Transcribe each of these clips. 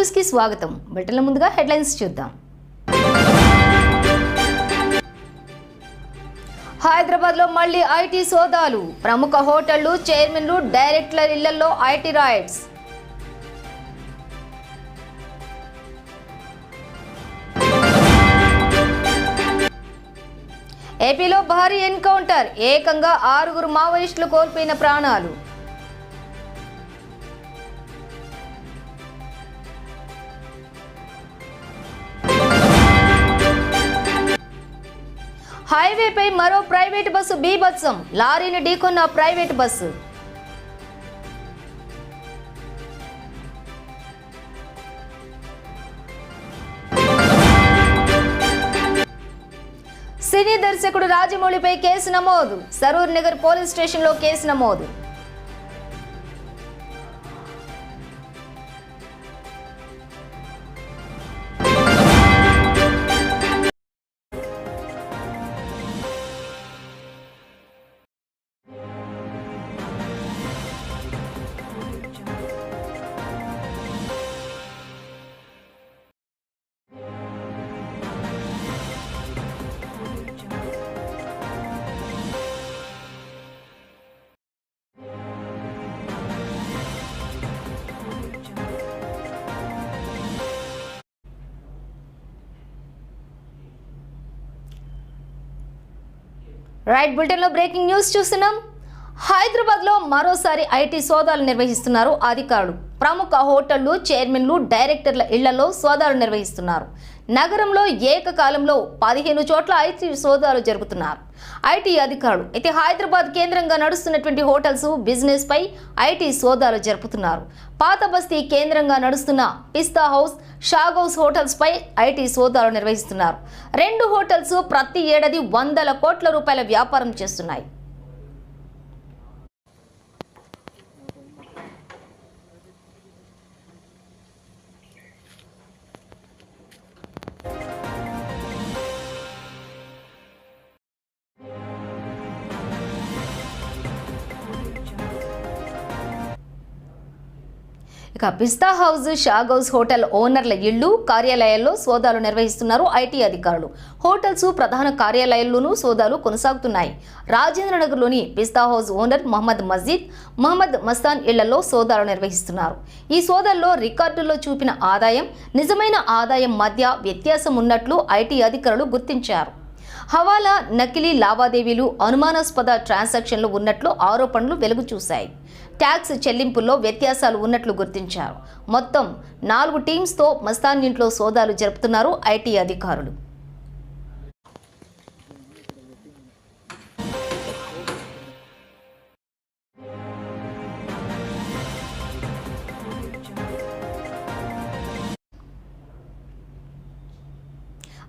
న్యూస్కి స్వాగతం. బులెటిన్ల ముందుగా హెడ్లైన్స్ చూద్దాం. హైదరాబాద్లో మళ్ళీ ఐటీ సోదాలు. ప్రముఖ హోటళ్ళు చైర్మన్లు డైరెక్టర్ల ఇళ్ళలో ఐటీ రాయిడ్స్ ఏపీలో భారీ ఎన్కౌంటర్. ఏకంగా ఆరుగురు మావోయిస్టులు కోల్పోయిన ప్రాణాలు. హైవేపై మరో ప్రైవేట్ బస్సు బీభత్సం. లారీని ఢీకొన్న ప్రైవేట్ బస్సు. సినీ దర్శకుడు రాజమౌళిపై కేసు నమోదు. సరూర్ నగర్ పోలీస్ స్టేషన్లో కేసు నమోదు. రైట్ బులెటిన్లో బ్రేకింగ్ న్యూస్ చూస్తున్నాం. హైదరాబాద్లో మరోసారి ఐటీ సోదాలు నిర్వహిస్తున్నారు అధికారులు. ప్రముఖ హోటళ్ళు చైర్మన్లు డైరెక్టర్ల ఇళ్ళలో సోదాలు నిర్వహిస్తున్నారు. నగరంలో ఏకకాలంలో పదిహేను చోట్ల ఐటీ సోదాలు జరుపుతున్నారు ఐటీ అధికారులు అయితే హైదరాబాద్ కేంద్రంగా నడుస్తున్నటువంటి హోటల్స్ బిజినెస్ పై ఐటీ సోదాలు జరుపుతున్నారు. పాత బస్తీ కేంద్రంగా నడుస్తున్న పిస్తా హౌస్ షాగౌస్ హోటల్స్ పై ఐటీ సోదాలు నిర్వహిస్తున్నారు. రెండు హోటల్స్ ప్రతి ఏడాది వందల కోట్ల రూపాయల వ్యాపారం చేస్తున్నాయి. పిస్తా హౌస్ షాగ్ హౌస్ హోటల్ ఓనర్ల ఇళ్ళు కార్యాలయాల్లో సోదాలు నిర్వహిస్తున్నారు ఐటీ అధికారులు. హోటల్స్ ప్రధాన కార్యాలయాల్లోనూ సోదాలు కొనసాగుతున్నాయి. రాజేంద్రనగర్లోని పిస్తా హౌస్ ఓనర్ మహమ్మద్ మజీద్ మహమ్మద్ మస్తాన్ ఇళ్ళలో సోదాలు నిర్వహిస్తున్నారు. ఈ సోదాల్లో రికార్డుల్లో చూపిన ఆదాయం నిజమైన ఆదాయం మధ్య వ్యత్యాసం ఉన్నట్లు ఐటీ అధికారులు గుర్తించారు. హవాలా నకిలీ లావాదేవీలు అనుమానాస్పద ట్రాన్సాక్షన్లు ఉన్నట్లు ఆరోపణలు వెలుగు చూశాయి ట్యాక్స్ చెల్లింపుల్లో వ్యత్యాసాలు ఉన్నట్లు గుర్తించారు. మొత్తం నాలుగు టీమ్స్తో మస్తాన్ ఇంట్లో సోదాలు జరుపుతున్నారు ఐటీ అధికారులు.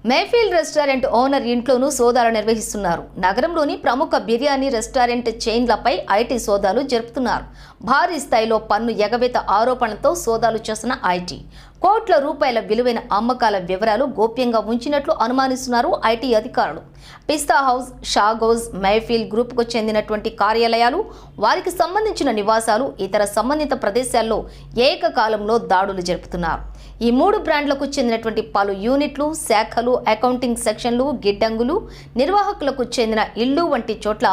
మేఫీల్డ్ రెస్టారెంట్ ఓనర్ ఇంట్లోనూ సోదాలు నిర్వహిస్తున్నారు. నగరంలోని ప్రముఖ బిర్యానీ రెస్టారెంట్ చైన్లపై ఐటీ సోదాలు జరుపుతున్నారు. భారీ స్థాయిలో పన్ను ఎగవేత ఆరోపణలతో సోదాలు చేస్తున్న ఐటీ. కోట్ల రూపాయల విలువైన అమ్మకాల వివరాలు గోప్యంగా ఉంచినట్లు అనుమానిస్తున్నారు ఐటీ అధికారులు. పిస్తా హౌస్ షాగౌజ్ మైఫీల్ గ్రూప్కు చెందినటువంటి కార్యాలయాలు వారికి సంబంధించిన నివాసాలు ఇతర సంబంధిత ప్రదేశాల్లో ఏకకాలంలో దాడులు జరుపుతున్నారు. ఈ మూడు బ్రాండ్లకు చెందినటువంటి పలు యూనిట్లు శాఖలు అకౌంటింగ్ సెక్షన్లు గిడ్డంగులు నిర్వాహకులకు చెందిన ఇళ్ళు వంటి చోట్ల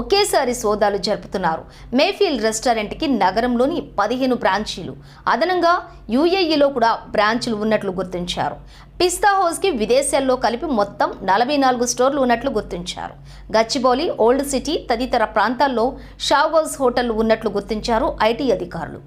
ఒకేసారి సోదాలు జరుపుతున్నారు. మేఫీల్ రెస్టారెంట్కి నగరంలోని పదిహేను బ్రాంచీలు. అదనంగా యూఏఈలో కూడా బ్రాంచ్లు ఉన్నట్లు గుర్తించారు. పిస్తా హౌస్కి విదేశాల్లో కలిపి మొత్తం నలభై నాలుగు స్టోర్లు ఉన్నట్లు గుర్తించారు. గచ్చిబౌలి ఓల్డ్ సిటీ తదితర ప్రాంతాల్లో షాగౌస్ హోటళ్ళు ఉన్నట్లు గుర్తించారు ఐటీ అధికారులు.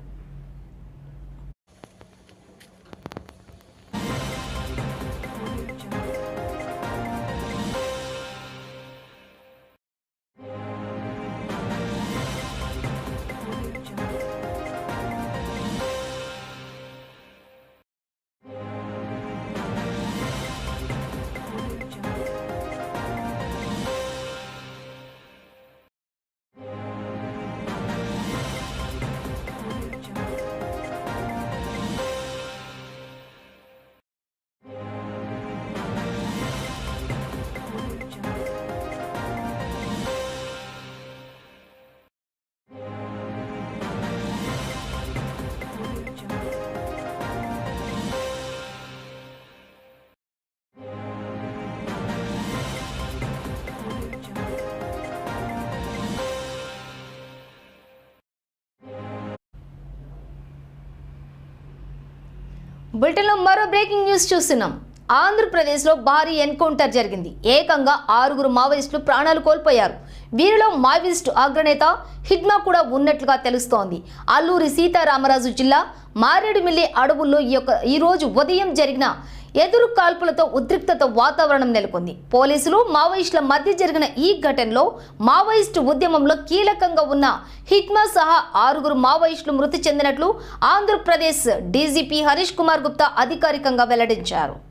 బులెటిన్లో మరో బ్రేకింగ్ న్యూస్ చూస్తున్నాం. ఆంధ్రప్రదేశ్లో భారీ ఎన్కౌంటర్ జరిగింది. ఏకంగా ఆరుగురు మావోయిస్టులు ప్రాణాలు కోల్పోయారు. వీరిలో మావోయిస్టు అగ్రనేత హిడ్మా కూడా ఉన్నట్లుగా తెలుస్తోంది. అల్లూరి సీతారామరాజు జిల్లా మారేడుమిల్లి అడవుల్లో ఈ యొక్క ఈరోజు ఉదయం జరిగిన ఎదురు కాల్పులతో ఉద్రిక్తత వాతావరణం నెలకొంది. పోలీసులు మావోయిస్టుల మధ్య జరిగిన ఈ ఘటనలో మావోయిస్టు ఉద్యమంలో కీలకంగా ఉన్న హిట్మా సహా ఆరుగురు మావోయిస్టులు మృతి చెందినట్లు ఆంధ్రప్రదేశ్ డీజీపీ హరీష్ కుమార్ గుప్తా అధికారికంగా వెల్లడించారు.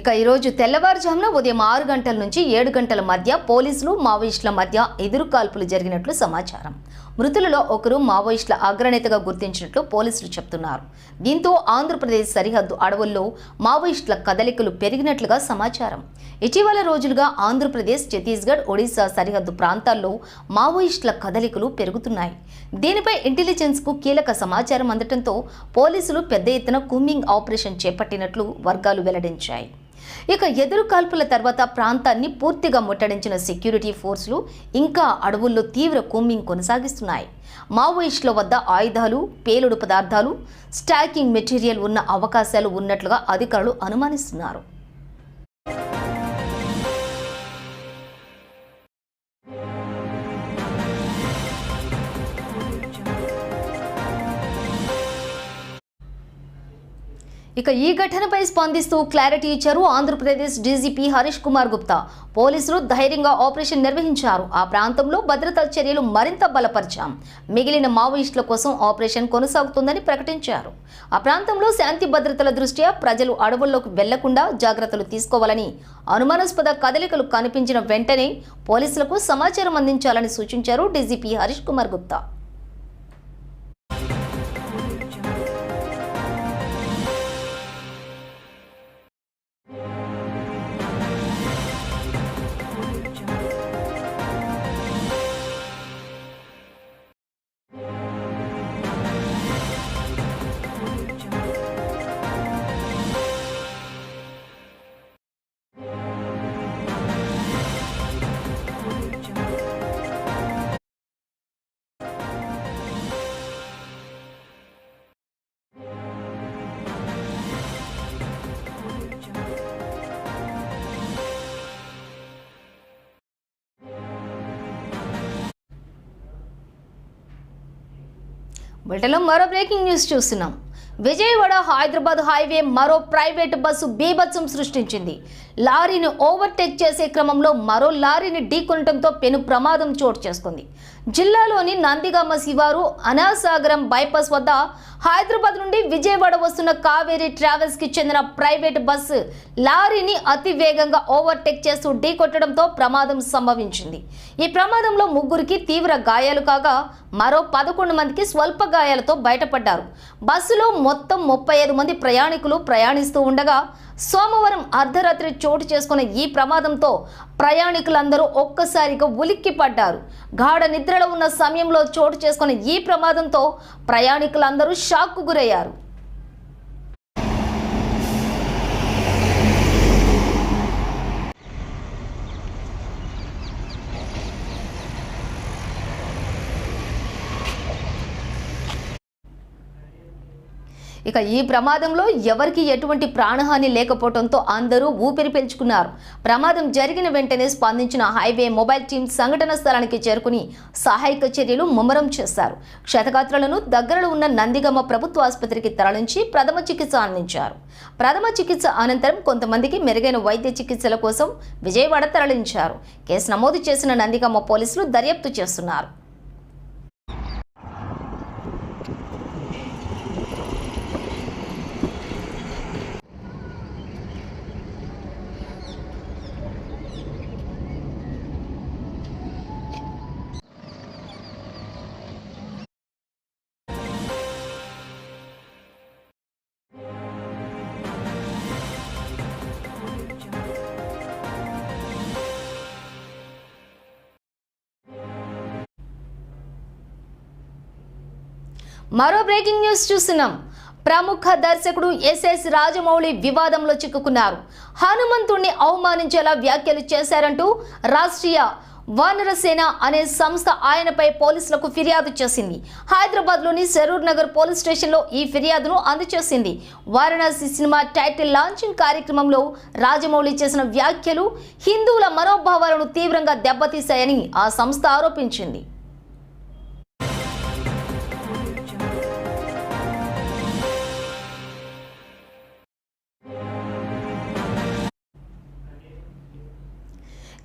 ఇక ఈరోజు తెల్లవారుజామున ఉదయం ఆరు గంటల నుంచి ఏడు గంటల మధ్య పోలీసులు మావోయిస్టుల మధ్య ఎదురు కాల్పులు జరిగినట్లు సమాచారం. మృతులలో ఒకరు మావోయిస్టుల అగ్రనేతగా గుర్తించినట్లు పోలీసులు చెప్తున్నారు. దీంతో ఆంధ్రప్రదేశ్ సరిహద్దు అడవుల్లో మావోయిస్టుల కదలికలు పెరిగినట్లుగా సమాచారం. ఇటీవల రోజులుగా ఆంధ్రప్రదేశ్ ఛత్తీస్గఢ్ ఒడిశా సరిహద్దు ప్రాంతాల్లో మావోయిస్టుల కదలికలు పెరుగుతున్నాయి. దీనిపై ఇంటెలిజెన్స్కు కీలక సమాచారం అందటంతో పోలీసులు పెద్ద ఎత్తున కూమింగ్ ఆపరేషన్ చేపట్టినట్లు వర్గాలు వెల్లడించాయి. ఇక ఎదురు కాల్పుల తర్వాత ప్రాంతాన్ని పూర్తిగా ముట్టడించిన సెక్యూరిటీ ఫోర్సులు ఇంకా అడవుల్లో తీవ్ర కూంబింగ్ కొనసాగిస్తున్నాయి. మావోయిస్టుల వద్ద ఆయుధాలు పేలుడు పదార్థాలు స్టాకింగ్ మెటీరియల్ ఉన్న అవకాశాలు ఉన్నట్లుగా అధికారులు అనుమానిస్తున్నారు. ఇక ఈ ఘటనపై స్పందిస్తూ క్లారిటీ ఇచ్చారు ఆంధ్రప్రదేశ్ డీజీపీ హరీష్ కుమార్ గుప్తా. పోలీసులు ధైర్యంగా ఆపరేషన్ నిర్వహించారు. ఆ ప్రాంతంలో భద్రతా చర్యలు మరింత బలపరిచాం. మిగిలిన మావోయిస్టుల కోసం ఆపరేషన్ కొనసాగుతుందని ప్రకటించారు. ఆ ప్రాంతంలో శాంతి భద్రతల దృష్ట్యా ప్రజలు అడవుల్లోకి వెళ్ళకుండా జాగ్రత్తలు తీసుకోవాలని అనుమానాస్పద కదలికలు కనిపించిన వెంటనే పోలీసులకు సమాచారం అందించాలని సూచించారు డీజీపీ హరీష్ కుమార్ గుప్తా. బులెటిన్లో మరో బ్రేకింగ్ న్యూస్ చూస్తున్నాం. విజయవాడ హైదరాబాద్ హైవే మరో ప్రైవేట్ బస్సు బీభత్సం సృష్టించింది. లారీని ఓవర్టేక్ చేసే క్రమంలో మరో లారీని ఢీకొనడంతో పెను ప్రమాదం చోటు చేసుకుంది. జిల్లాలోని నందిగామ శివారు అనాసాగరం బైపాస్ వద్ద హైదరాబాద్ నుండి విజయవాడ వస్తున్న కావేరీ ట్రావెల్స్కి చెందిన ప్రైవేట్ బస్సు లారీని అతి వేగంగా ఓవర్టేక్ చేస్తూ ఢీకొట్టడంతో ప్రమాదం సంభవించింది. ఈ ప్రమాదంలో ముగ్గురికి తీవ్ర గాయాలు కాగా మరో పదకొండు మందికి స్వల్ప గాయాలతో బయటపడ్డారు. బస్సులో మొత్తం ముప్పై ఐదు మంది ప్రయాణికులు ప్రయాణిస్తూ ఉండగా సోమవారం అర్ధరాత్రి చోటు చేసుకున్న ఈ ప్రమాదంతో ప్రయాణికులందరూ ఒక్కసారిగా ఉలిక్కి పడ్డారు. గాఢ నిద్రలో ఉన్న సమయంలో చోటు చేసుకున్న ఈ ప్రమాదంతో ప్రయాణికులందరూ షాక్కు గురయ్యారు. ఇక ఈ ప్రమాదంలో ఎవరికి ఎటువంటి ప్రాణహాని లేకపోవడంతో అందరూ ఊపిరి పీల్చుకున్నారు. ప్రమాదం జరిగిన వెంటనే స్పందించిన హైవే మొబైల్ టీం సంఘటన స్థలానికి చేరుకుని సహాయక చర్యలు ముమ్మరం చేశారు. క్షతగాత్రులను దగ్గరలో ఉన్న నందిగమ్మ ప్రభుత్వ ఆసుపత్రికి తరలించి ప్రథమ చికిత్స అందించారు. ప్రథమ చికిత్స అనంతరం కొంతమందికి మెరుగైన వైద్య చికిత్సల కోసం విజయవాడ తరలించారు. కేసు నమోదు చేసిన నందిగమ్మ పోలీసులు దర్యాప్తు చేస్తున్నారు. మరో బ్రేకింగ్ న్యూస్ చూస్తున్నాం. ప్రముఖ దర్శకుడు ఎస్ఎస్ రాజమౌళి వివాదంలో చిక్కుకున్నారు. హనుమంతుణ్ణి అవమానించేలా వ్యాఖ్యలు చేశారంటూ రాష్ట్రీయ వానరసేన అనే సంస్థ ఆయనపై పోలీసులకు ఫిర్యాదు చేసింది. హైదరాబాద్లోని సరూర్ నగర్ పోలీస్ స్టేషన్లో ఈ ఫిర్యాదును అందజేసింది. వారణాసి సినిమా టైటిల్ లాంచింగ్ కార్యక్రమంలో రాజమౌళి చేసిన వ్యాఖ్యలు హిందువుల మనోభావాలను తీవ్రంగా దెబ్బతీశాయని ఆ సంస్థ ఆరోపించింది.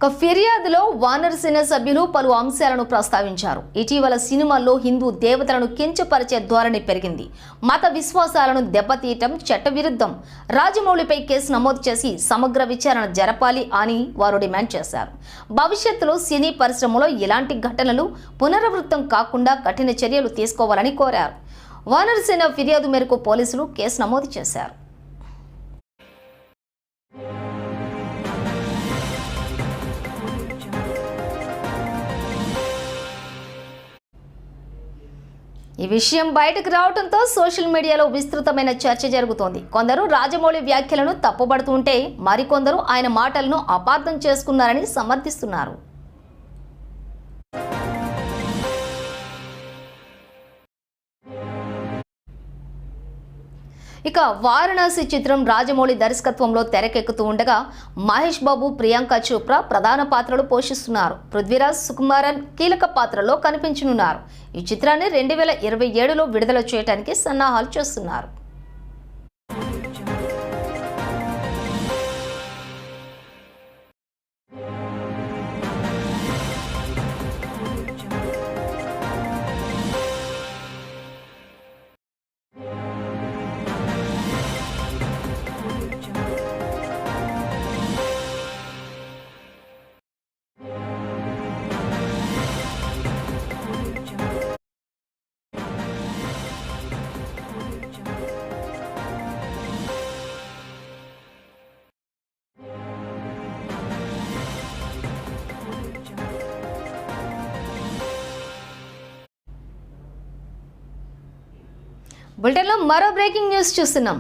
ఒక ఫిర్యాదులో వానరసేన సభ్యులు పలు అంశాలను ప్రస్తావించారు. ఇటీవల సినిమాల్లో హిందూ దేవతలను కించపరిచే ధోరణి పెరిగింది. మత విశ్వాసాలను దెబ్బతీయటం చట్టవిరుద్ధం. రాజమౌళిపై కేసు నమోదు చేసి సమగ్ర విచారణ జరపాలి అని వారు డిమాండ్ చేశారు. భవిష్యత్తులో సినీ పరిశ్రమలో ఇలాంటి ఘటనలు పునరావృతం కాకుండా కఠిన చర్యలు తీసుకోవాలని కోరారు. వానరసేన ఫిర్యాదు మేరకు పోలీసులు కేసు నమోదు చేశారు. ఈ విషయం బయటకు రావడంతో సోషల్ మీడియాలో విస్తృతమైన చర్చ జరుగుతోంది. కొందరు రాజమౌళి వ్యాఖ్యలను తప్పుబడుతుంటే మరికొందరు ఆయన మాటలను అపార్థం చేసుకున్నారని సమర్థిస్తున్నారు. ఇక వారణాసి చిత్రం రాజమౌళి దర్శకత్వంలో తెరకెక్కుతూ ఉండగా మహేష్ బాబు ప్రియాంక చోప్రా ప్రధాన పాత్రలు పోషిస్తున్నారు. పృథ్వీరాజ్ సుకుమారన్ కీలక పాత్రలో కనిపించనున్నారు. ఈ చిత్రాన్ని రెండు వేల ఇరవై ఏడులో విడుదల చేయడానికి సన్నాహాలు చేస్తున్నారు. బులెటిన్లో మరో బ్రేకింగ్ న్యూస్ చూస్తున్నాం.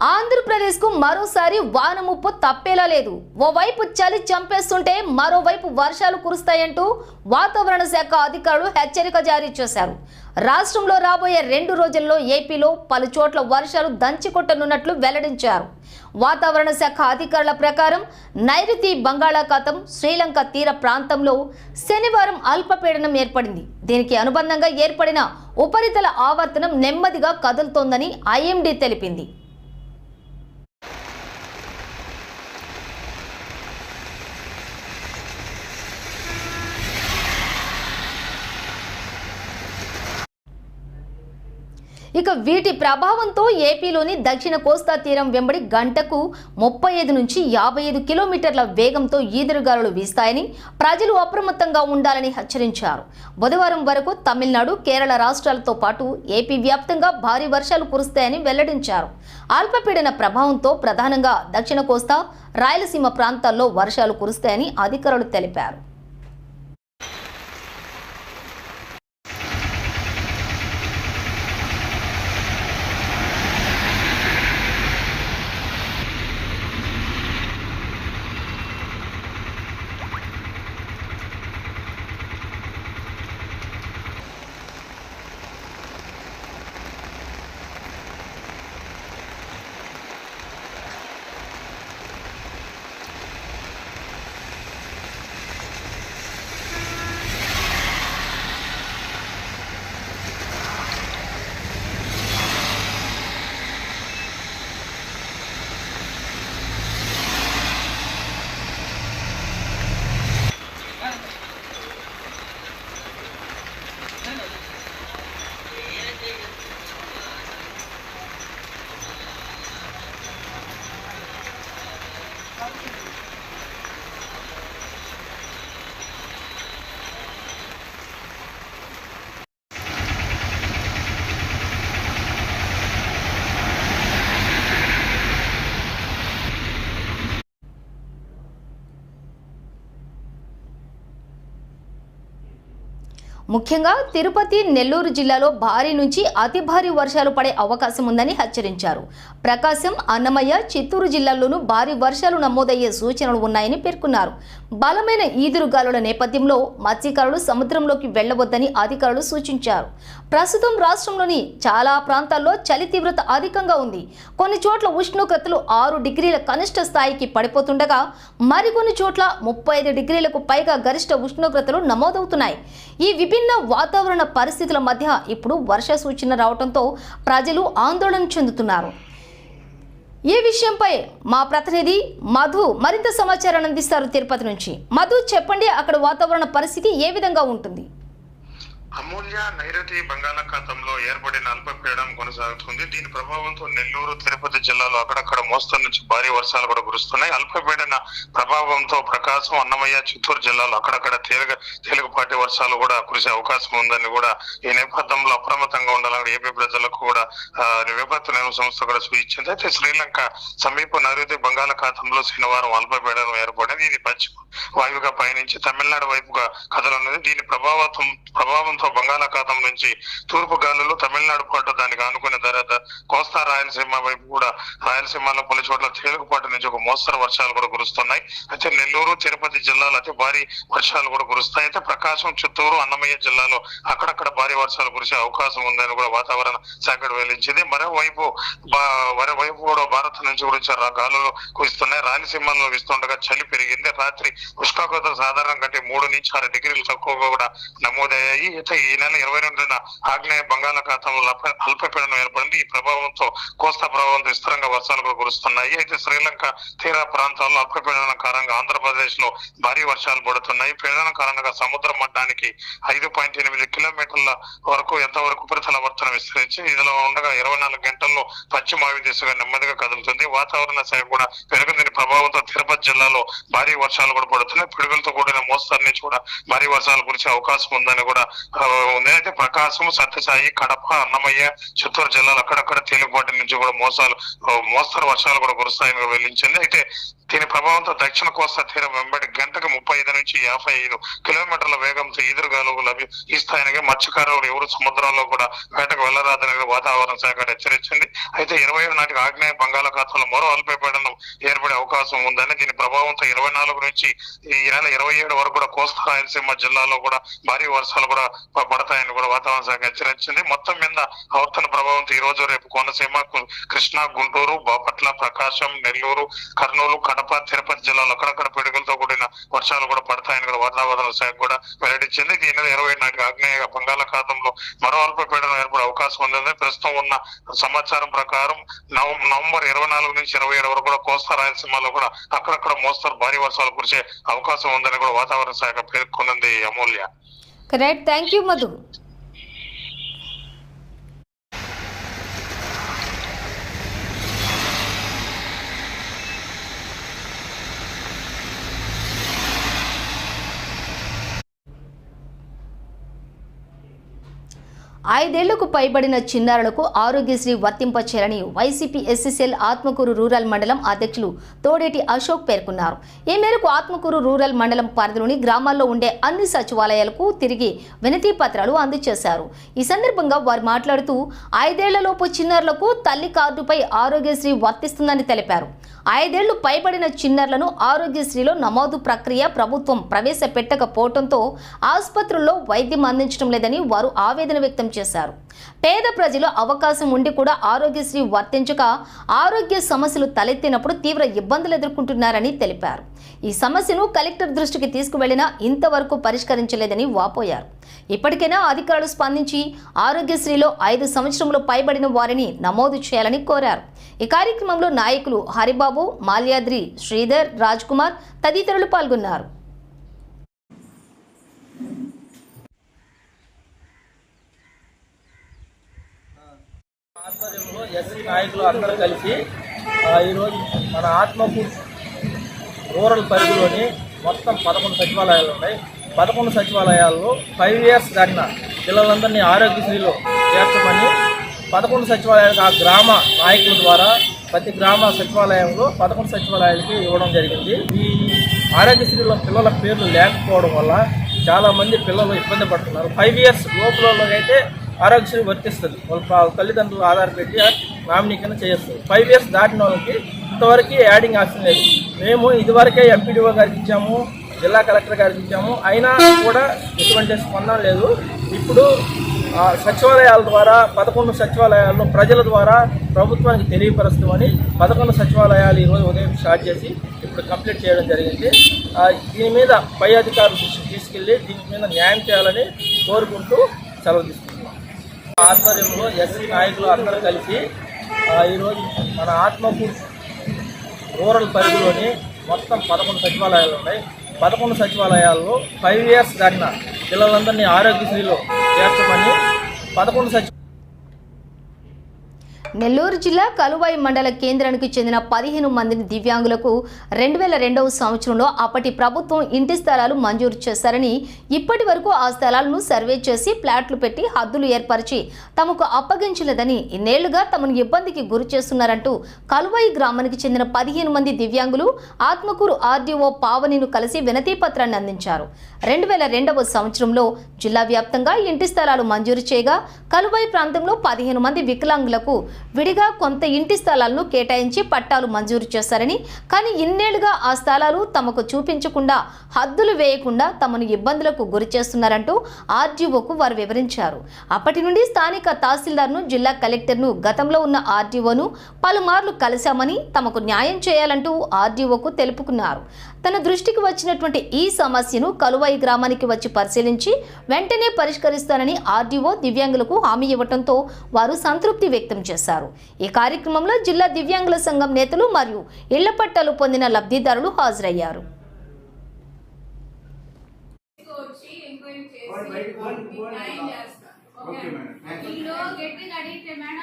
ఆంధ్రప్రదేశ్కు మరోసారి వాన ముప్పు తప్పేలా లేదు. ఓవైపు చలి చంపేస్తుంటే మరోవైపు వర్షాలు కురుస్తాయంటూ వాతావరణ శాఖ అధికారులు హెచ్చరిక జారీ చేశారు. రాష్ట్రంలో రాబోయే రెండు రోజుల్లో ఏపీలో పలు చోట్ల వర్షాలు దంచికొట్టనున్నట్లు వెల్లడించారు. వాతావరణ శాఖ అధికారుల ప్రకారం నైరుతి బంగాళాఖాతం శ్రీలంక తీర ప్రాంతంలో శనివారం అల్పపీడనం ఏర్పడింది. దీనికి అనుబంధంగా ఏర్పడిన ఉపరితల ఆవర్తనం నెమ్మదిగా కదులుతోందని ఐఎండీ తెలిపింది. ఇక వీటి ప్రభావంతో ఏపీలోని దక్షిణ కోస్తా తీరం వెంబడి గంటకు ముప్పై ఐదు నుంచి యాభై ఐదు కిలోమీటర్ల వేగంతో ఈదురుగాలులు వీస్తాయని ప్రజలు అప్రమత్తంగా ఉండాలని హెచ్చరించారు. బుధవారం వరకు తమిళనాడు కేరళ రాష్ట్రాలతో పాటు ఏపీ వ్యాప్తంగా భారీ వర్షాలు కురుస్తాయని వెల్లడించారు. అల్పపీడన ప్రభావంతో ప్రధానంగా దక్షిణ కోస్తా రాయలసీమ ప్రాంతాల్లో వర్షాలు కురుస్తాయని అధికారులు తెలిపారు. ముఖ్యంగా తిరుపతి నెల్లూరు జిల్లాలో భారీ నుంచి అతి భారీ వర్షాలు పడే అవకాశం ఉందని హెచ్చరించారు. ప్రకాశం అన్నమయ్య చిత్తూరు జిల్లాల్లోనూ భారీ వర్షాలు నమోదయ్యే సూచనలు ఉన్నాయని పేర్కొన్నారు. బలమైన ఈదురుగాలుల నేపథ్యంలో మత్స్యకారులు సముద్రంలోకి వెళ్ళవద్దని అధికారులు సూచించారు. ప్రస్తుతం రాష్ట్రంలోని చాలా ప్రాంతాల్లో చలి తీవ్రత అధికంగా ఉంది. కొన్ని చోట్ల ఉష్ణోగ్రతలు ఆరు డిగ్రీల కనిష్ట స్థాయికి పడిపోతుండగా మరికొన్ని చోట్ల ముప్పై ఐదు డిగ్రీలకు పైగా గరిష్ట ఉష్ణోగ్రతలు నమోదవుతున్నాయి. ఈ విభిన్న వాతావరణ పరిస్థితుల మధ్య ఇప్పుడు వర్ష సూచన రావడంతో ప్రజలు ఆందోళన చెందుతున్నారు. ఈ విషయంపై మా ప్రతినిధి మధు మరింత సమాచారాన్ని అందిస్తారు తిరుపతి నుంచి. మధు చెప్పండి అక్కడ వాతావరణ పరిస్థితి ఏ విధంగా ఉంటుంది? అమూల్య నైరుతి బంగాళాఖాతంలో ఏర్పడిన అల్పపీడనం కొనసాగుతుంది. దీని ప్రభావంతో నెల్లూరు తిరుపతి జిల్లాలో అక్కడక్కడ మోస్తరు నుంచి భారీ వర్షాలు కూడా కురుస్తున్నాయి. అల్పపీడన ప్రభావంతో ప్రకాశం అన్నమయ్య చిత్తూరు జిల్లాలో అక్కడక్కడ తేలిక తేలికపాటి వర్షాలు కూడా కురిసే అవకాశం ఉందని కూడా ఈ నేపథ్యంలో అప్రమత్తంగా ఉండాలని ఏపీ ప్రజలకు కూడా విపత్తు నిర్వహణ సంస్థ కూడా సూచించింది. అయితే శ్రీలంక సమీప నైరుతి బంగాళాఖాతంలో శనివారం అల్పపీడనం ఏర్పడింది. ఇది పశ్చిమ వాయువుగా పయనించి తమిళనాడు వైపుగా కదలనుంది. దీని ప్రభావం ప్రభావం ప్రభావంతో బంగాళాఖాతం నుంచి తూర్పు గాలులు తమిళనాడు పాటు దానికి ఆనుకునే తర్వాత కోస్తా రాయలసీమ వైపు కూడా రాయలసీమలో పలు చోట్ల తేలికపాటి నుంచి ఒక మోస్తరు వర్షాలు కూడా కురుస్తున్నాయి. అయితే నెల్లూరు తిరుపతి జిల్లాలో అతి భారీ వర్షాలు కూడా కురుస్తాయి. అయితే ప్రకాశం చిత్తూరు అన్నమయ్య జిల్లాలో అక్కడక్కడ భారీ వర్షాలు కురిసే అవకాశం ఉందని కూడా వాతావరణ శాఖ వెల్లించింది మరోవైపు మరోవైపు కూడా భారత్ నుంచి కూడా గాలులు కురుస్తున్నాయి. రాయలసీమలో విస్తుండగా చలి పెరిగింది. రాత్రి ఉష్ణోగ్రత సాధారణం కంటే మూడు నుంచి ఆరు డిగ్రీలు తక్కువగా కూడా నమోదయ్యాయి. అయితే ఈ నెల ఇరవై రెండున ఆగ్నేయ బంగాళాఖాతంలో అల్పపీడనం ఏర్పడింది. ఈ ప్రభావంతో కోస్తా ప్రభావంతో విస్తారంగా వర్షాలు కురుస్తున్నాయి. అయితే శ్రీలంక తీర ప్రాంతాల్లో అల్పపీడనం కారణంగా ఆంధ్రప్రదేశ్లో భారీ వర్షాలు పడుతున్నాయి. పీడనం కారణంగా సముద్ర మట్టానికి ఐదు పాయింట్ ఎనిమిది కిలోమీటర్ల వరకు ఎంతవరకు ఉపరితల వర్తన విస్తరించి ఇదిలో ఉండగా ఇరవై నాలుగు గంటల్లో పశ్చిమ దిశగా నెమ్మదిగా కదులుతుంది. వాతావరణ శాఖ కూడా పెరుగుతున్న ప్రభావంతో తిరుపతి జిల్లాలో భారీ వర్షాలు కూడా పడుతున్నాయి. పిడుగులతో కూడిన మోస్తారు నుంచి కూడా భారీ వర్షాలు కురిసే అవకాశం ఉందని కూడా ఆ, ప్రకాశం సత్యసాయి కడప అన్నమయ్య చిత్తూరు జిల్లాలో అక్కడక్కడ తేలికపాటి నుంచి కూడా మోసాలు మోస్తరు వర్షాలు కూడా కురుస్తాయని వెల్లించింది అయితే దీని ప్రభావంతో దక్షిణ కోస్తా తీరం వెంబడి గంటకు ముప్పై ఐదు నుంచి యాభై ఐదు కిలోమీటర్ల వేగంతో ఈదురుగాలు లభిస్తాయని మత్స్యకారులు ఎవరు సముద్రంలో కూడా వేటకు వెళ్ళరాదని వాతావరణ శాఖ హెచ్చరించింది. అయితే ఇరవై ఐదు నాటికి ఆగ్నేయ బంగాళాఖాతంలో మరో అల్పపీడనం ఏర్పడే అవకాశం ఉందని దీని ప్రభావంతో ఇరవై నాలుగు నుంచి ఈ నెల ఇరవై ఏడు వరకు కూడా కోస్తా రాయలసీమ జిల్లాలో కూడా భారీ వర్షాలు కూడా పడతాయని కూడా వాతావరణ శాఖ హెచ్చరించింది. మొత్తం మీద ఆవర్తన ప్రభావంతో ఈ రోజు రేపు కోనసీమ కృష్ణ కృష్ణా గుంటూరు బాపట్ల ప్రకాశం నెల్లూరు కర్నూలు కడప తిరుపతి జిల్లాలో అక్కడక్కడ పిడుగులతో కూడిన వర్షాలు కూడా పడతాయని కూడా వాతావరణ శాఖ కూడా వెల్లడించింది. ఈ నెల ఇరవై నాటికి ఆగ్నేయ బంగాళాఖాతంలో మరో అల్పపీడనం ఏర్పడే అవకాశం ఉందని ప్రస్తుతం ఉన్న సమాచారం ప్రకారం నవంబర్ ఇరవై నాలుగు నుంచి ఇరవై ఏడు వరకు కూడా కోస్తా రాయలసీమలో కూడా అక్కడక్కడ మోస్తరు భారీ వర్షాలు కురిసే అవకాశం ఉందని కూడా వాతావరణ శాఖ పేర్కొన్నది Amulya. Right thank you Madhu ఐదేళ్ళకు పైబడిన చిన్నారులకు ఆరోగ్యశ్రీ వర్తింపచేయాలని వైసీపీ ఎస్ఎస్ఎల్ ఆత్మకూరు రూరల్ మండలం అధ్యక్షులు తోడేటి అశోక్ పేర్కొన్నారు. ఈ మేరకు ఆత్మకూరు రూరల్ మండలం పరిధిలోని గ్రామాల్లో ఉండే అన్ని సచివాలయాలకు తిరిగి వినతి పత్రాలు అందజేశారు. ఈ సందర్భంగా వారు మాట్లాడుతూ ఐదేళ్ళలోపు చిన్నారులకు తల్లి కార్డుపై ఆరోగ్యశ్రీ వర్తిస్తుందని తెలిపారు. ఐదేళ్ళు పైబడిన చిన్నారులను ఆరోగ్యశ్రీలో నమోదు ప్రక్రియ ప్రభుత్వం ప్రవేశపెట్టకపోవడంతో ఆసుపత్రుల్లో వైద్యం అందించడం లేదని వారు ఆవేదన వ్యక్తం చేశారు. చేశారు. పేద ప్రజలు అవకాశం ఉండి కూడా ఆరోగ్యశ్రీ వర్తించక ఆరోగ్య సమస్యలు తలెత్తినప్పుడు తీవ్ర ఇబ్బందులు ఎదుర్కొంటున్నారని తెలిపారు. ఈ సమస్యను కలెక్టర్ దృష్టికి తీసుకువెళ్ళినా ఇంతవరకు పరిష్కరించలేదని వాపోయారు. ఇప్పటికైనా అధికారులు స్పందించి ఆరోగ్యశ్రీలో ఐదు సంవత్సరములు పైబడిన వారిని నమోదు చేయాలని కోరారు. ఈ కార్యక్రమంలో నాయకులు హరిబాబు మాల్యాద్రి శ్రీధర్ రాజ్ కుమార్ తదితరులు పాల్గొన్నారు. ఆధ్వర్యంలో ఎస్సీ నాయకులు అందరూ కలిసి ఆ, ఈరోజు మన ఆత్మకూరు రూరల్ పరిధిలోని మొత్తం పదకొండు సచివాలయాలు ఉన్నాయి. పదకొండు సచివాలయాల్లో ఫైవ్ ఇయర్స్ దాటిన పిల్లలందరినీ ఆరోగ్యశ్రీలో చేర్చమని పదకొండు సచివాలయాలకు ఆ గ్రామ నాయకుల ద్వారా ప్రతి గ్రామ సచివాలయంలో పదకొండు సచివాలయాలకి ఇవ్వడం జరిగింది. ఈ ఆరోగ్యశ్రీలో పిల్లల పేర్లు లేకపోవడం వల్ల చాలామంది పిల్లలు ఇబ్బంది పడుతున్నారు. ఫైవ్ ఇయర్స్ లోపల అయితే ఆరోగ్యశ్రీ వర్తిస్తుంది. వాళ్ళ తల్లిదండ్రులు ఆధార్ పెట్టి నామినీ కింద చేస్తారు. ఫైవ్ ఇయర్స్ దాటిన వాళ్ళకి ఇంతవరకు యాడింగ్ ఆప్షన్ లేదు. మేము ఇదివరకే ఎంపీడీఓ గారికి ఇచ్చాము జిల్లా కలెక్టర్ గారికి ఇచ్చాము. అయినా కూడా ఎటువంటి స్పందన లేదు. ఇప్పుడు ఆ, సచివాలయాల ద్వారా పదకొండు సచివాలయాల్లో ప్రజల ద్వారా ప్రభుత్వానికి తెలియపరుస్తామని పదకొండు సచివాలయాలు ఈరోజు ఉదయం స్టార్ట్ చేసి ఇప్పుడు కంప్లీట్ చేయడం జరిగింది. దీని మీద పై అధికారులు తీసుకెళ్ళి దీని మీద న్యాయం చేయాలని కోరుకుంటూ సెలవు తీసుకుంటాం ఆధ్వర్యంలో ఎస్సీ నాయకులు అందరూ కలిసి ఆ, ఈరోజు మన ఆత్మకూరు రూరల్ పరిధిలోని మొత్తం పదకొండు సచివాలయాలు ఉన్నాయి. పదకొండు సచివాలయాల్లో ఫైవ్ ఇయర్స్ దాటిన పిల్లలందరినీ ఆరోగ్యశ్రీలో చేర్చమని పదకొండు సచివ నెల్లూరు జిల్లా కలువాయి మండల కేంద్రానికి చెందిన పదిహేను మందిని దివ్యాంగులకు రెండు వేల రెండవ సంవత్సరంలో అప్పటి ప్రభుత్వం ఇంటి స్థలాలు మంజూరు చేశారని ఇప్పటి వరకు ఆ స్థలాలను సర్వే చేసి ప్లాట్లు పెట్టి హద్దులు ఏర్పరిచి తమకు అప్పగించలేదని ఇన్నేళ్ళుగా తమను ఇబ్బందికి గురి చేస్తున్నారంటూ కలువాయి గ్రామానికి చెందిన పదిహేను మంది దివ్యాంగులు ఆత్మకూరు ఆర్డీఓ పావనిను కలిసి వినతి పత్రాన్ని అందించారు. రెండు వేల రెండవ సంవత్సరంలో జిల్లా వ్యాప్తంగా ఇంటి స్థలాలు మంజూరు చేయగా కలువాయి ప్రాంతంలో పదిహేను మంది వికలాంగులకు విడిగా కొంత ఇంటి స్థలాలను కేటాయించి పట్టాలు మంజూరు చేశారని కానీ ఇన్నేళ్ళుగా ఆ స్థలాలు తమకు చూపించకుండా హద్దులు వేయకుండా తమను ఇబ్బందులకు గురి చేస్తున్నారంటూ ఆర్డీఓకు వారు వివరించారు. అప్పటి నుండి స్థానిక తహసీల్దార్ను జిల్లా కలెక్టర్ను గతంలో ఉన్న ఆర్డీఓను పలుమార్లు కలిశామని తమకు న్యాయం చేయాలంటూ ఆర్డీఓకు తెలుపుకున్నారు. తన దృష్టికి వచ్చినటువంటి ఈ సమస్యను కలువాయి గ్రామానికి వచ్చి పరిశీలించి వెంటనే పరిష్కరిస్తానని ఆర్డీఓ దివ్యాంగులకు హామీ ఇవ్వడంతో వారు సంతృప్తి వ్యక్తం చేశారు. ఈ కార్యక్రమంలో జిల్లా దివ్యాంగుల సంఘం నేతలు మరియు ఇళ్ళ పట్టాలు పొందిన లబ్ధిదారులు హాజరయ్యారు. ఓకే వీళ్ళు గట్టిగా అడిగితే మేడం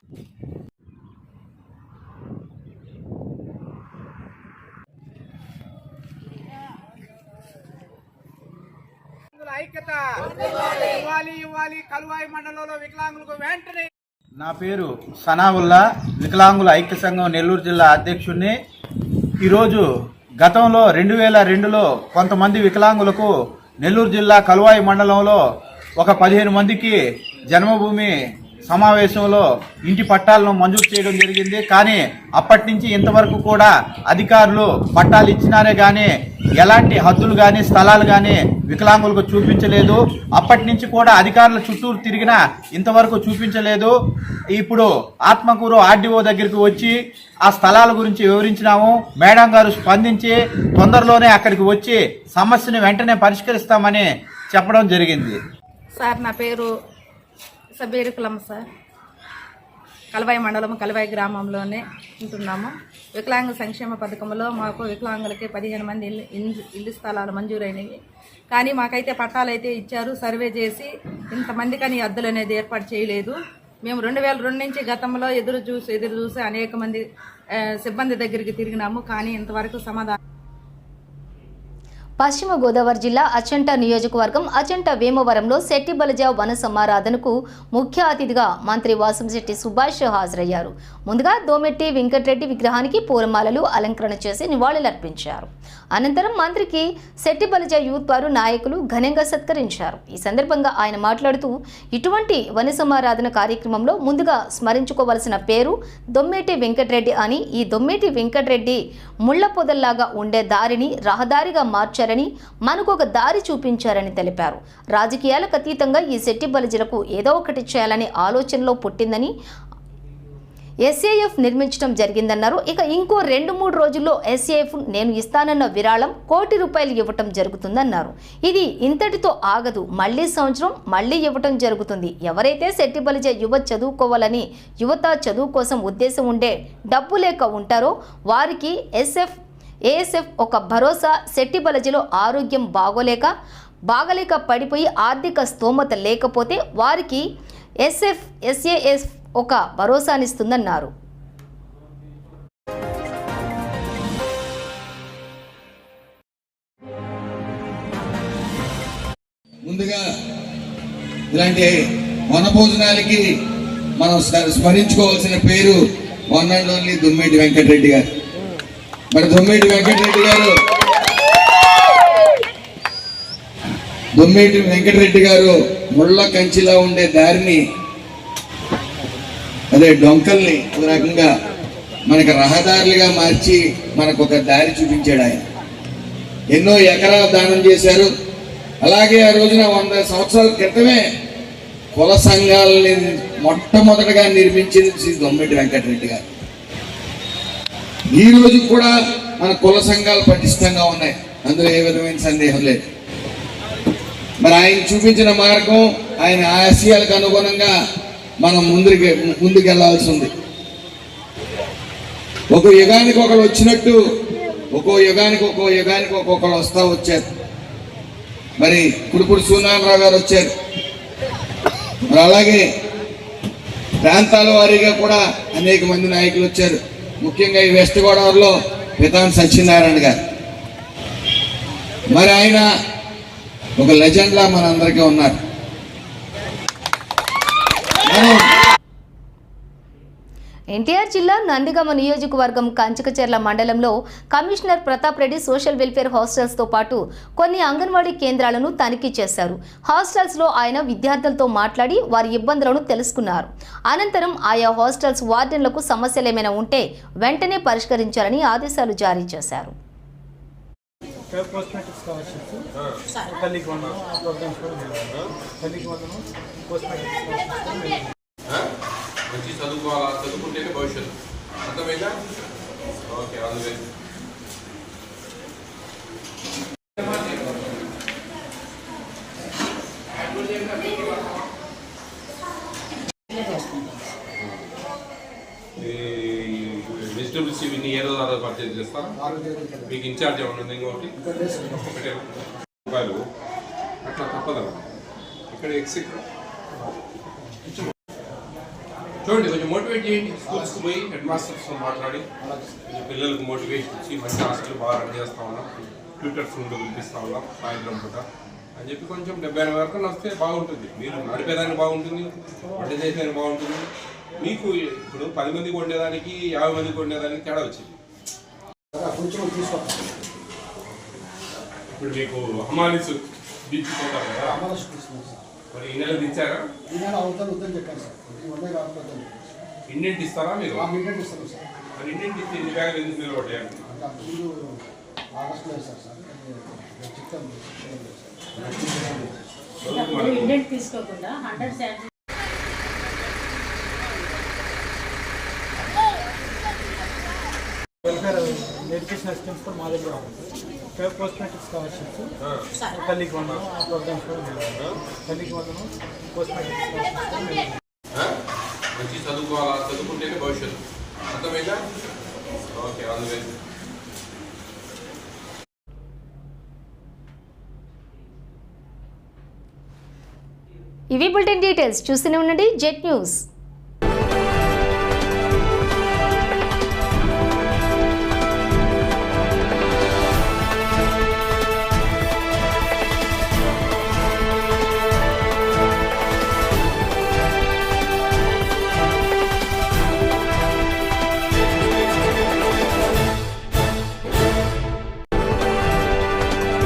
వికలాంగుల ఐక్యత. ఇవ్వాలి ఇవ్వాలి. కలువాయి మండలంలో వికలాంగులకు వెంటనే. నా పేరు సనావుల్లా. వికలాంగుల ఐక్య సంఘం నెల్లూరు జిల్లా అధ్యక్షుడిని ఈరోజు గతంలో రెండు వేల రెండులో కొంతమంది వికలాంగులకు నెల్లూరు జిల్లా కలువాయి మండలంలో ఒక పదిహేను మందికి జన్మభూమి సమావేశంలో ఇంటి పట్టాలను మంజూరు చేయడం జరిగింది. కానీ అప్పటి నుంచి ఇంతవరకు కూడా అధికారులు పట్టాలు ఇచ్చినారే కానీ ఎలాంటి హద్దులు కానీ స్థలాలు కానీ వికలాంగులకు చూపించలేదు. అప్పటి నుంచి కూడా అధికారుల చుట్టూరు తిరిగినా ఇంతవరకు చూపించలేదు. ఇప్పుడు ఆత్మకూరు ఆర్డీఓ దగ్గరికి వచ్చి ఆ స్థలాల గురించి వివరించినాము. మేడం గారు స్పందించి తొందరలోనే అక్కడికి వచ్చి సమస్యను వెంటనే పరిష్కరిస్తామని చెప్పడం జరిగింది. సార్ నా పేరు సబీర్ కులం సార్. కలవాయి మండలం కలవాయి గ్రామంలోనే ఉంటున్నాము. వికలాంగ సంక్షేమ పథకంలో మాకు వికలాంగులకి పదిహేను మంది ఇల్లు ఇల్లు ఇల్లు స్థలాలు మంజూరైనవి. కానీ మాకైతే పట్టాలు అయితే ఇచ్చారు సర్వే చేసి ఇంతమంది కానీ అద్దెలు అనేది ఏర్పాటు చేయలేదు. మేము రెండు వేల రెండు నుంచి గతంలో ఎదురు చూసి ఎదురు చూసి అనేక మంది సిబ్బంది దగ్గరికి తిరిగినాము. కానీ ఇంతవరకు సమాధానం పశ్చిమ గోదావరి జిల్లా అచంట నియోజకవర్గం అచంట వేమవరంలో శెట్టి బలజ వన సమారాధనకు ముఖ్య అతిథిగా మంత్రి వాసంశెట్టి సుభాష్ హాజరయ్యారు. ముందుగా దోమెట్టి వెంకటరెడ్డి విగ్రహానికి పూలమాలలు అలంకరణ చేసి నివాళులర్పించారు. అనంతరం మంత్రికి శెట్టి బలజ యూత్ వారు నాయకులు ఘనంగా సత్కరించారు. ఈ సందర్భంగా ఆయన మాట్లాడుతూ ఇటువంటి వన సమారాధన కార్యక్రమంలో ముందుగా స్మరించుకోవలసిన పేరు దొమ్మేటి వెంకటరెడ్డి అని ఈ దొమ్మేటి వెంకటరెడ్డి ముళ్ళ పొదల్లాగా ఉండే దారిని రహదారిగా మార్చారు మార్చారని మనకు ఒక దారి చూపించారని తెలిపారు. రాజకీయాలకు అతీతంగా ఈ శెట్టి బలిజలకు ఏదో ఒకటి చేయాలనే ఆలోచనలో పుట్టిందని ఎస్ఏఎఫ్ నిర్మించడం జరిగిందన్నారు. ఇక ఇంకో రెండు మూడు రోజుల్లో ఎస్ఏఎఫ్ నేను ఇస్తానన్న విరాళం కోటి రూపాయలు ఇవ్వటం జరుగుతుందన్నారు. ఇది ఇంతటితో ఆగదు. మళ్ళీ సంవత్సరం మళ్ళీ ఇవ్వటం జరుగుతుంది. ఎవరైతే శెట్టి బలిజ యువ చదువుకోవాలని యువత చదువు కోసం ఉద్దేశం ఉండే డబ్బు లేక ఉంటారో వారికి ఎస్ఎఫ్ ఏఎస్ఎఫ్ ఒక భరోసా శెట్టి బలజలో ఆరోగ్యం బాగోలేక బాగలేక పడిపోయి ఆర్థిక స్తోమత లేకపోతే వారికి ఎస్ఎఫ్ ఎస్ఏఎఫ్ ఒక భరోసానిస్తుందన్నారు. ముందుగా ఇలాంటి వనభోజనాలకి మనం స్మరించుకోవాల్సిన పేరు one and only Dummeti Venkata Reddy garu. మరి దొమ్మేటి వెంకటరెడ్డి గారు. దొమ్మేటి వెంకటరెడ్డి గారు ముళ్ళ కంచిలా ఉండే దారిని అదే డొంకల్ని ఒక రకంగా మనకి రహదారులుగా మార్చి మనకు ఒక దారి చూపించాడు ఆయన. ఎన్నో ఎకరాల దానం చేశారు. అలాగే ఆ రోజున వంద సంవత్సరాల క్రితమే కుల సంఘాలని మొట్టమొదటగా నిర్మించింది శ్రీ దొమ్మిటి వెంకటరెడ్డి గారు. ఈ రోజు కూడా మన కుల సంఘాలు పటిష్టంగా ఉన్నాయి. అందులో ఏ విధమైన సందేహం లేదు. మరి ఆయన చూపించిన మార్గం ఆయన ఆశయాలకు అనుగుణంగా మనం ముందుకి ముందుకెళ్ళాల్సి ఉంది ఒక యుగానికి ఒకరు వచ్చినట్టు ఒక్కో యుగానికి ఒక్కో యుగానికి ఒక్కొక్కరు వస్తా వచ్చారు. మరి కుడుపుడు సూనారావు గారు వచ్చారు. మరి అలాగే ప్రాంతాల వారీగా కూడా అనేక మంది నాయకులు వచ్చారు. ముఖ్యంగా ఈ వెస్ట్ గోదావరిలో పితాన్ సత్యనారాయణ గారు. మరి ఆయన ఒక లెజెండ్లా మనందరికీ ఉన్నారు. ఎన్టీఆర్ జిల్లా నందిగామ నియోజకవర్గం కంచకచెర్ల మండలంలో commissioner Pratap Reddy social welfare హాస్టల్స్తో పాటు కొన్ని అంగన్వాడీ కేంద్రాలను తనిఖీ చేశారు. హాస్టల్స్లో ఆయన విద్యార్థులతో మాట్లాడి వారి ఇబ్బందులను తెలుసుకున్నారు. అనంతరం ఆయా హాస్టల్స్ వార్డెన్లకు సమస్యలు ఏమైనా ఉంటే వెంటనే పరిష్కరించాలని ఆదేశాలు జారీ చేశారు. కాస్మెటిక్స్ స్కాలర్షిప్స్ తల్లికి వందనం ఆ ప్రోగ్రామ్స్ కూడా ఉన్నాయి. తల్లికి వందనం కాస్మెటిక్స్ మంచి చదువుకోవాలా చదువుకుంటేనే భవిష్యత్తు. అర్థమైందా? ఓకే అందుకే వెజిటబుల్స్ ఇవన్నీ ఏ రోజు ఆధార్ పర్చేజ్ చేస్తారా మీకు ఇన్ఛార్జ్ ఏమన్నా ఉంది ఇంకొకటి ఒకటే. రూపాయలు అట్లా తప్పదా? ఇక్కడ ఎక్స్ చూడండి కొంచెం మోటివేట్ చేయండి. స్కూల్స్కి పోయి హెడ్ మాస్టర్స్తో మాట్లాడి పిల్లలకు మోటివేషన్ ఇచ్చి మంచి హాస్టల్ బాగా రన్ చేస్తా ఉన్నాం. ట్యూటర్స్ నుండి పిలిపిస్తా ఉన్నాం సాయంత్రం పూట. అని చెప్పి కొంచెం డెబ్బై ఎనభై వరకు వస్తే బాగుంటుంది. మీరు నడిపేదానికి బాగుంటుంది వంట చేసేదానికి బాగుంటుంది. మీకు ఇప్పుడు పది మందికి వండేదానికి యాభై మందికి వండేదానికి తేడా వచ్చింది. ఇప్పుడు మీకు హమాలిస్ బీచ్ పోతారు కదా. మరి ఈ నెల దించారా ఇండియన్ ఇస్తారా మీరు? మరి ఇండియన్ ఇస్తే ఎన్ని బ్యాగులు ఎందుకు నిలబడ్డాయి ఇండెంట్ తీసుకోకుండా hundred salary welfare education assistants కూడా మా దగ్గర ఉన్నాయి కాస్మెటిక్స్ స్కాలర్షిప్స్ తల్లికి వందనం ఆ ప్రోగ్రామ్స్. తల్లికి వందనం స్కాలర్షిప్స్. మంచి చదువుకోవాలా చదువుకుంటేనే భవిష్యత్తు. అర్థమైందా? ఓకే అందుకే ఇవి బులెటిన్ డీటెయిల్స్ చూస్తూనే ఉండండి జెట్ న్యూస్.